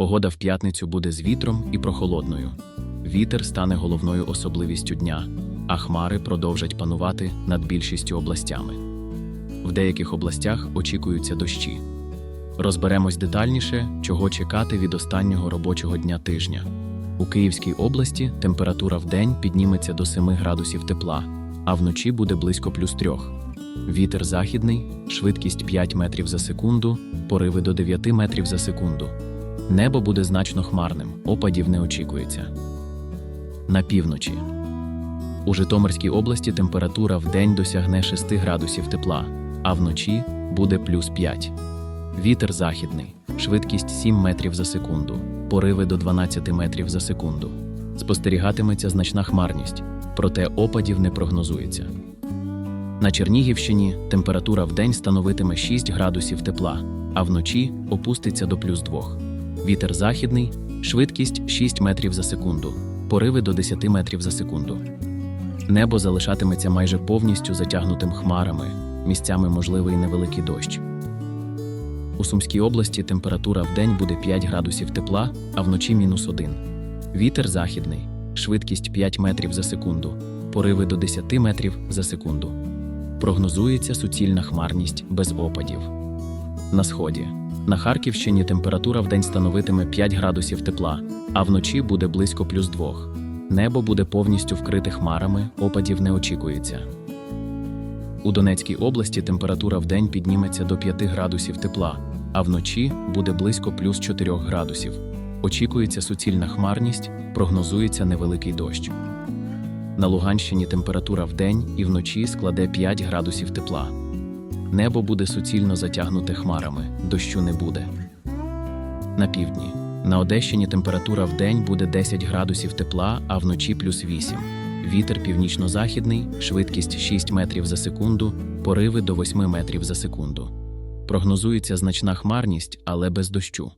Погода в п'ятницю буде з вітром і прохолодною. Вітер стане головною особливістю дня, а хмари продовжать панувати над більшістю областями. В деяких областях очікуються дощі. Розберемось детальніше, чого чекати від останнього робочого дня тижня. У Київській області температура в день підніметься до 7 градусів тепла, а вночі буде близько плюс 3. Вітер західний, швидкість 5 метрів за секунду, пориви до 9 метрів за секунду. Небо буде значно хмарним, опадів не очікується. На півночі. У Житомирській області температура в досягне 6 градусів тепла, а вночі буде плюс 5. Вітер західний, швидкість 7 метрів за секунду, пориви до 12 метрів за секунду. Спостерігатиметься значна хмарність, проте опадів не прогнозується. На Чернігівщині температура в день становитиме 6 градусів тепла, а вночі опуститься до плюс 2. Вітер західний, швидкість 6 метрів за секунду, пориви до 10 метрів за секунду. Небо залишатиметься майже повністю затягнутим хмарами, місцями можливий невеликий дощ. У Сумській області температура в день буде 5 градусів тепла, а вночі мінус 1. Вітер західний, швидкість 5 метрів за секунду, пориви до 10 метрів за секунду. Прогнозується суцільна хмарність без опадів. На сході. На Харківщині температура в день становитиме 5 градусів тепла, а вночі буде близько плюс 2. Небо буде повністю вкрите хмарами, опадів не очікується. У Донецькій області температура в день підніметься до 5 градусів тепла, а вночі буде близько плюс 4 градусів. Очікується суцільна хмарність, прогнозується невеликий дощ. На Луганщині температура в день і вночі складе 5 градусів тепла. Небо буде суцільно затягнуте хмарами, дощу не буде. На півдні. На Одещині температура в день буде 10 градусів тепла, а вночі плюс 8. Вітер північно-західний, швидкість 6 метрів за секунду, пориви до 8 метрів за секунду. Прогнозується значна хмарність, але без дощу.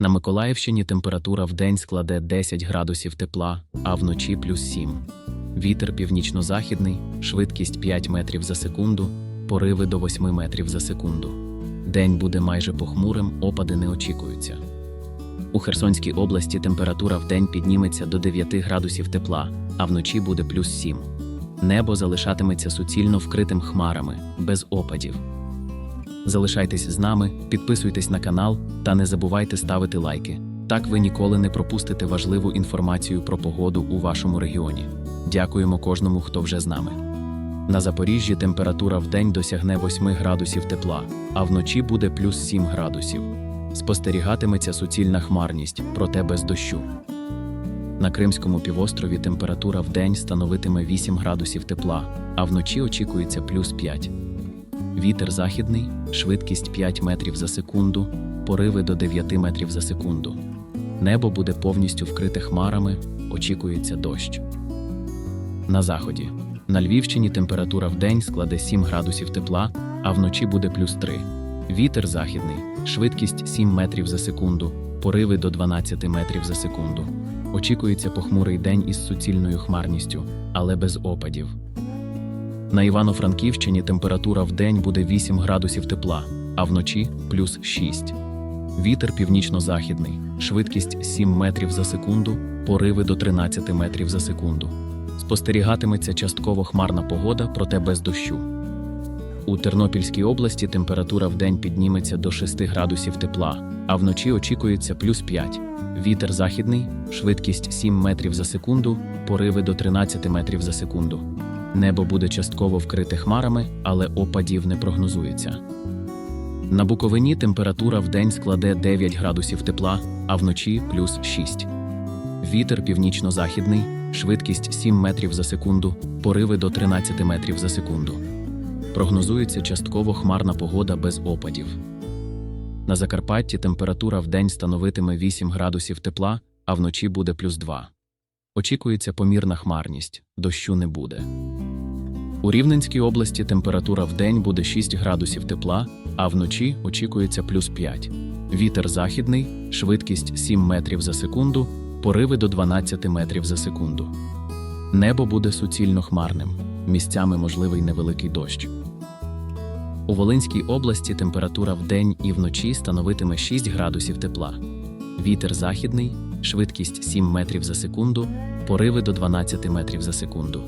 На Миколаївщині температура в день складе 10 градусів тепла, а вночі плюс 7. Вітер північно-західний, швидкість 5 метрів за секунду, пориви до 8 метрів за секунду. День буде майже похмурим, опади не очікуються. У Херсонській області температура в день підніметься до 9 градусів тепла, а вночі буде плюс 7. Небо залишатиметься суцільно вкритим хмарами, без опадів. Залишайтесь з нами, підписуйтесь на канал та не забувайте ставити лайки. Так ви ніколи не пропустите важливу інформацію про погоду у вашому регіоні. Дякуємо кожному, хто вже з нами. На Запоріжжі температура в день досягне 8 градусів тепла, а вночі буде плюс 7 градусів. Спостерігатиметься суцільна хмарність, проте без дощу. На Кримському півострові температура в день становитиме 8 градусів тепла, а вночі очікується плюс 5. Вітер західний, швидкість 5 метрів за секунду, пориви до 9 метрів за секунду. Небо буде повністю вкрите хмарами, очікується дощ. На заході. На Львівщині температура в день складе 7 градусів тепла, а вночі буде плюс 3. Вітер західний, швидкість 7 метрів за секунду, пориви до 12 метрів за секунду. Очікується похмурий день із суцільною хмарністю, але без опадів. На Івано-Франківщині температура в день буде 8 градусів тепла, а вночі плюс 6. Вітер північно-західний, швидкість 7 метрів за секунду, пориви до 13 метрів за секунду. Спостерігатиметься частково хмарна погода, проте без дощу. У Тернопільській області температура в день підніметься до 6 градусів тепла, а вночі очікується плюс 5. Вітер західний, швидкість 7 метрів за секунду, пориви до 13 метрів за секунду. Небо буде частково вкрите хмарами, але опадів не прогнозується. На Буковині температура в день складе 9 градусів тепла, а вночі плюс 6. Вітер північно-західний, швидкість 7 метрів за секунду, пориви до 13 метрів за секунду. Прогнозується частково хмарна погода без опадів. На Закарпатті температура в день становитиме 8 градусів тепла, а вночі буде плюс 2. Очікується помірна хмарність, дощу не буде. У Рівненській області температура в день буде 6 градусів тепла, а вночі очікується плюс 5. Вітер західний, швидкість 7 метрів за секунду, пориви до 12 метрів за секунду. Небо буде суцільно хмарним, місцями можливий невеликий дощ. У Волинській області температура в день і вночі становитиме 6 градусів тепла. Вітер західний, швидкість 7 метрів за секунду, пориви до 12 метрів за секунду.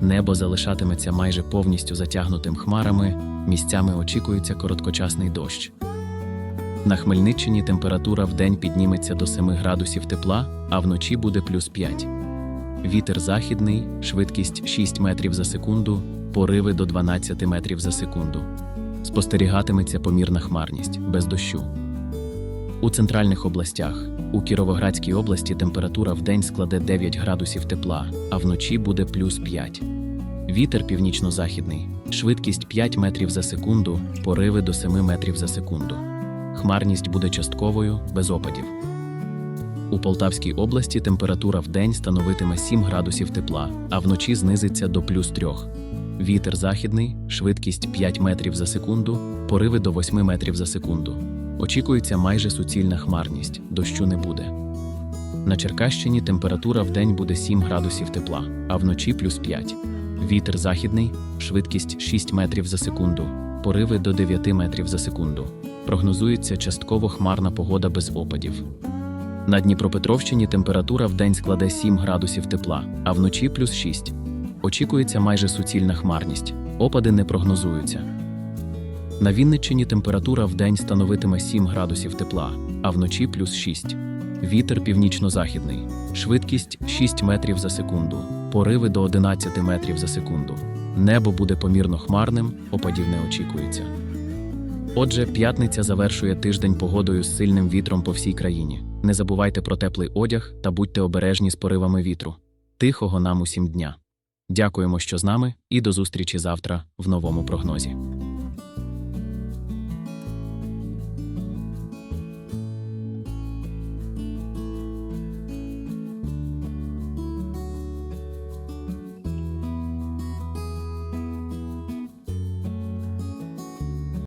Небо залишатиметься майже повністю затягнутим хмарами, місцями очікується короткочасний дощ. На Хмельниччині температура вдень підніметься до 7 градусів тепла, а вночі буде плюс 5. Вітер західний, швидкість 6 метрів за секунду, пориви до 12 метрів за секунду. Спостерігатиметься помірна хмарність без дощу. У центральних областях у Кіровоградській області температура вдень складе 9 градусів тепла, а вночі буде плюс 5. Вітер північно-західний, швидкість 5 метрів за секунду, пориви до 7 метрів за секунду. Хмарність буде частковою, без опадів. У Полтавській області температура вдень становитиме 7 градусів тепла, а вночі знизиться до плюс 3. Вітер західний, швидкість 5 метрів за секунду, пориви до 8 метрів за секунду. Очікується майже суцільна хмарність, дощу не буде. На Черкащині температура вдень буде 7 градусів тепла, а вночі плюс 5. Вітер західний, швидкість 6 метрів за секунду, пориви до 9 метрів за секунду. Прогнозується частково хмарна погода без опадів. На Дніпропетровщині температура вдень складе 7 градусів тепла, а вночі плюс 6. Очікується майже суцільна хмарність. Опади не прогнозуються. На Вінниччині температура вдень становитиме 7 градусів тепла, а вночі плюс 6. Вітер північно-західний, швидкість 6 метрів за секунду, пориви до 11 метрів за секунду. Небо буде помірно хмарним, опадів не очікується. Отже, п'ятниця завершує тиждень погодою з сильним вітром по всій країні. Не забувайте про теплий одяг та будьте обережні з поривами вітру. Тихого нам усім дня. Дякуємо, що з нами, і до зустрічі завтра в новому прогнозі.